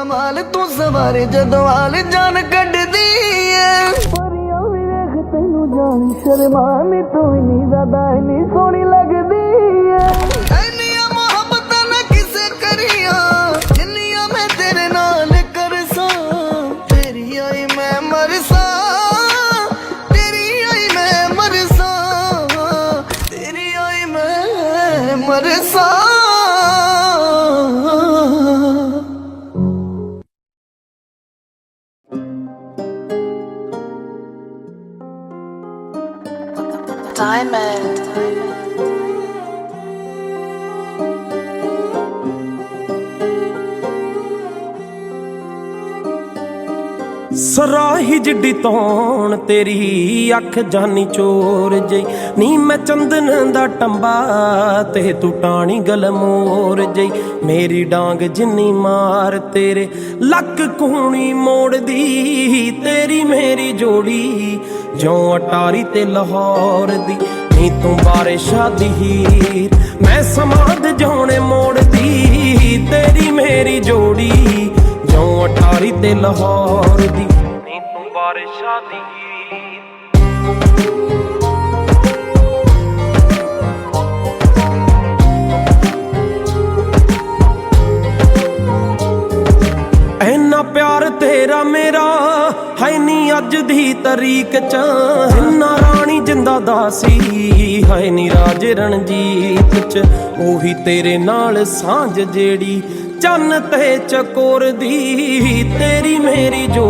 ਕਮਾਲ ਤੂੰ ਸਵਾਰੇ ਜਦੋਂ ਆਲ ਜਾਨ ਕੱਢਦੀ ਏ। ਪਰੀਆਂ ਵੀ ਵੇਖ ਤੈਨੂੰ ਜਾਣ ਸ਼ਰਮਾਨੀ ਤੂੰ ਇੰਨੀ ਜ਼ਿਆਦਾ ਇੰਨੀ ਸੋਹਣੀ ਲੱਗਦੀ ਏ। ਐਨੀਆਂ ਮੁਹੱਬਤਾਂ ਨਾ ਕਿਸੇ ਕਰੀਆਂ ਜਿੰਨੀਆਂ ਮੈਂ ਤੇਰੇ ਨਾਲ ਕਰਸਾਂ। ਤੇਰੀ ਆਈ ਮੈਂ ਮਰਸਾਂ ਤੇਰੀ ਆਈ ਮੈਂ ਮਰਸਾਂ ਤੇਰੀ ਆਈ ਮੈਂ ਮਰਸਾਂ। ਸਰਾਹੀ ਜਿੱਡੀ ਤੌਣ ਤੇਰੀ, ਅੱਖ ਜਾਨੀ ਚੋਰ ਜਈ। ਨੀ ਮੈਂ ਚੰਦਨ ਦਾ ਟੰਬਾ, ਤੇ ਤੂੰ ਟਾਣੀ ਗਲਮੋਰ ਜਈ। ਮੇਰੀ ਡਾਂਗ ਜਿੰਨੀ ਮਾਰ ਤੇਰੇ, ਲੱਕ ਕੂਣੀ ਮੋੜਦੀ, ਤੇਰੀ ਮੇਰੀ ਜੋੜੀ। ਜਿਉਂ ਅਟਾਰੀ ਤੇ ਲਾਹੌਰ ਦੀ, ਨੀ ਤੂੰ ਬਾਰਿਸ਼ਾਂ ਦੀ ਹੀਰ। ਮੈਂ ਸਮਾਦ ਜਾਉਣੇ ਮੋੜਦੀ, ਤੇਰੀ ਮੇਰੀ ਜੋੜੀ। ਜਿਉਂ ਅਟਾਰੀ ਤੇ ਲਾਹੌਰ ਦੀ ਬਾਰਿਸ਼ਾਂ ਦੀ। ਹੀਰ ਪਿਆਰ ਤੇਰਾ ਮੇਰਾ ਹੈ ਨੀ ਅੱਜ ਦੀ ਤਰੀਕ ਚ। ਇੰਨਾ ਰਾਣੀ ਜਿੰਦਾ ਦਾਸੀ ਹੈ ਨੀ ਰਾਜ ਰਣਜੀਤ ਚ। ਉਹੀ ਤੇਰੇ ਨਾਲ ਸਾਂਝ ਜਿਹੜੀ, ਚੰਨ ਤੇ ਚਕੋਰ ਦੀ। ਤੇਰੀ ਮੇਰੀ ਜੋ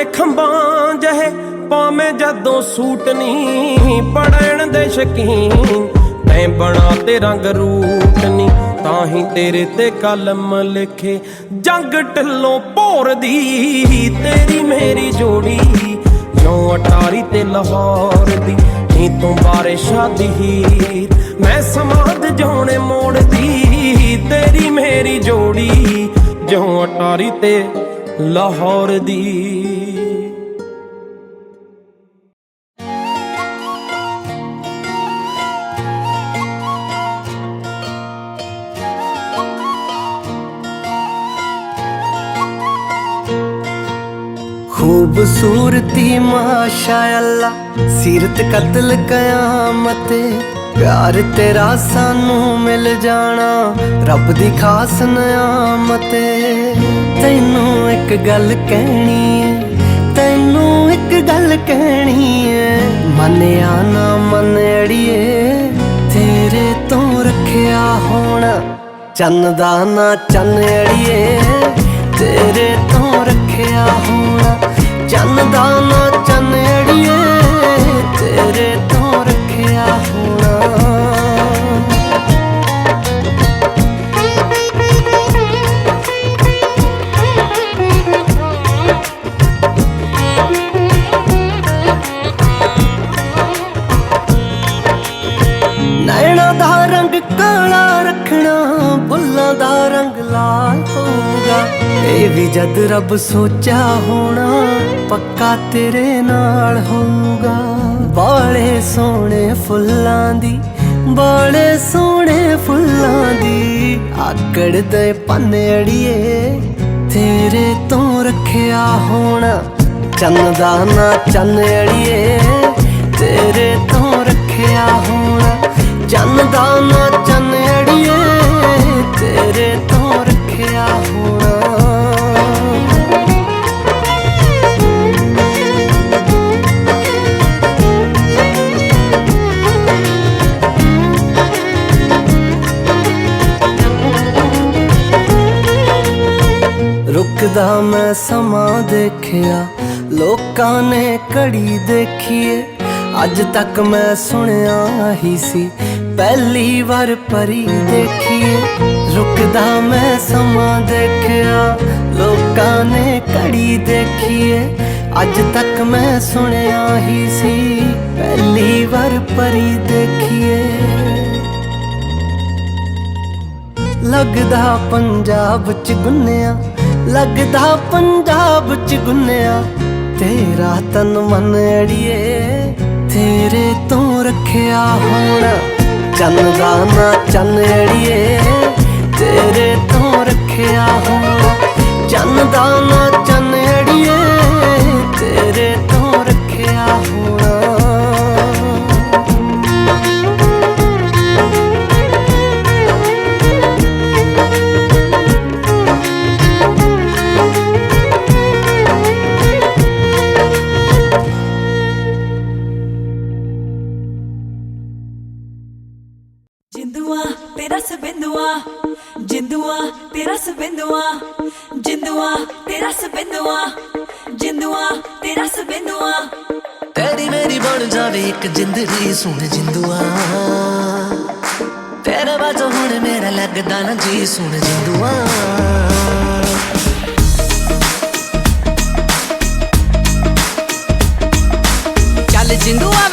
ਦੇ ਖੰਭਾਂ ਜਹੇ ਪਾਵੇਂ ਜਦੋਂ ਸੂਟ ਨਹੀਂ ਪੜਨ ਦੇ ਸ਼ਕੀਨ। ਤੈਂ ਬਣਾ ਤੇ ਰੰਗ ਰੂਟ ਨਹੀਂ ਤਾਂ ਹੀ ਤੇਰੇ ਤੇ ਕਲਮ ਲਿਖੇ। ਜੰਗ ਢਿੱਲੋਂ ਭੋਰਦੀ ਤੇਰੀ ਮੇਰੀ ਜੋੜੀ। ਜਿਉਂ ਅਟਾਰੀ ਤੇ ਲਾਹੌਰ ਦੀ, ਨੀ ਤੂੰ ਬਾਰੇ ਸ਼ਾਦੀ ਹੀਰ। ਮੈਂ ਸਮਾਦ ਜਾਉਣੇ ਮੋੜਦੀ ਤੇਰੀ ਮੇਰੀ ਜੋੜੀ। ਜਿਉਂ ਅਟਾਰੀ ਤੇ ਲਾਹੌਰ ਦੀ। ਖੂਬਸੂਰਤੀ ਮਾਸ਼ਾ ਅੱਲਾ ਸਿਰਤ ਕਤਲ ਕਿਆਮਤ ਪਿਆਰ ਤੇਰਾ ਸਾਨੂੰ ਮਿਲ ਜਾਣਾ, ਰੱਬ ਦੀ ਖਾਸ ਨਿਆਮਤ ਤੈਨੂੰ ਇੱਕ ਗੱਲ ਕਹਿਣੀ ਏ, ਤੈਨੂੰ ਇੱਕ ਗੱਲ ਕਹਿਣੀ ਏ। ਮੰਨਿਆ ਨਾ ਮੰਨ ਅੜੀਏ ਤੇਰੇ ਤੋਂ ਰੱਖਿਆ ਹੋਣਾ। ਚੰਨ ਦਾ ਨਾ ਚੰਨ ਅੜੀਏ ਤੇਰੇ ਤੋਂ ਰੱਖਿਆ ਹੋਣਾ। ਚੰਨ ਦਾ ਨਾ ਚੰਨ ਅੜੀਏ ਤੇਰੇ ਨੈਣਾ ਦਾ ਰੰਗ ਕਾਲਾ ਰੱਖਣਾ ਬੁੱਲਾਂ ਦਾ ਰੰਗ ਲਾਲ ਹੋਊਗਾ। ਇਹ ਵੀ ਜਦ ਰੱਬ ਸੋਚਿਆ ਹੋਣਾ, ਪੱਕਾ ਤੇਰੇ ਨਾਲ ਹੋਊਗਾ। ਬਾਲੇ ਸੋਹਣੇ ਫੁੱਲਾਂ ਦੀ ਬਾਲੇ ਸੋਹਣੇ ਫੁੱਲਾਂ ਦੀ, ਆਕੜ ਦੇ ਪੰਨ ਅੜੀਏ ਤੇਰੇ ਤੋਂ ਰੱਖਿਆ ਹੋਣਾ। ਚੰਨ ਦਾ ਨਾ ਚੰਨ ਅੜੀਏ ਤੇਰੇ ਤੋਂ ਰੱਖਿਆ ਹੋਣਾ। ਚੰਦਾ ਨਾ ਚੰਨ ਅੜੀਏ, ਤੇਰੇ ਤੋਂ ਰੱਖਿਆ ਹੋਣਾ। ਰੁਕਦਾ ਮੈਂ ਸਮਾਂ ਦੇਖਿਆ, ਲੋਕਾਂ ਨੇ ਘੜੀ ਦੇਖੀਏ। ਅੱਜ ਤੱਕ ਮੈਂ ਸੁਣਿਆ ਹੀ ਸੀ ਪਹਿਲੀ ਵਾਰ ਪਰੀ ਦੇਖੀਏ। ਰੁਕਦਾ ਮੈਂ ਸਮਾਂ ਦੇਖਿਆ। ਲੋਕਾਂ ਨੇ ਘੜੀ ਦੇਖੀਏ। ਅੱਜ ਤੱਕ ਮੈਂ ਸੁਣਿਆ ਹੀ ਸੀ, ਪਹਿਲੀ ਵਾਰ ਪਰੀ ਦੇਖੀਏ। ਲੱਗਦਾ ਪੰਜਾਬ ਚ ਗੁੰਨਿਆ, ਲੱਗਦਾ ਪੰਜਾਬ ਚ ਗੁੰਨਿਆ। ਤੇਰਾ ਤਨ ਮਨ ਅੜੀਏ, ਤੇਰੇ ਤੋਂ ਰੱਖਿਆ ਹੋਣਾ। ਚੰਨ ਦਾ ਨਾ ਚੰਨ ਅੜੀਏ ਤੇਰੇ ਤੋਂ ਰੱਖਿਆ ਹੋਣਾ ਚੰਨ ਦਾ ਨਾ ਚੰਨ ਸਬਿੰਦੂਆ ਜਿੰਦੂਆ ਤੇਰਾ ਸਬਿੰਦੂਆ ਤੇਰੀ ਮੇਰੀ ਬਣ ਜਾਵੇ ਇੱਕ ਜ਼ਿੰਦਗੀ ਸੁਣ ਜਿੰਦੂਆ। ਤੇਰੇ ਬਾਝੋਂ ਹੁਣ ਮੇਰਾ ਲੱਗਦਾ ਨਾ ਜੀ ਸੁਣ ਜਿੰਦੂਆ। ਚੱਲ ਜਿੰਦੂਆ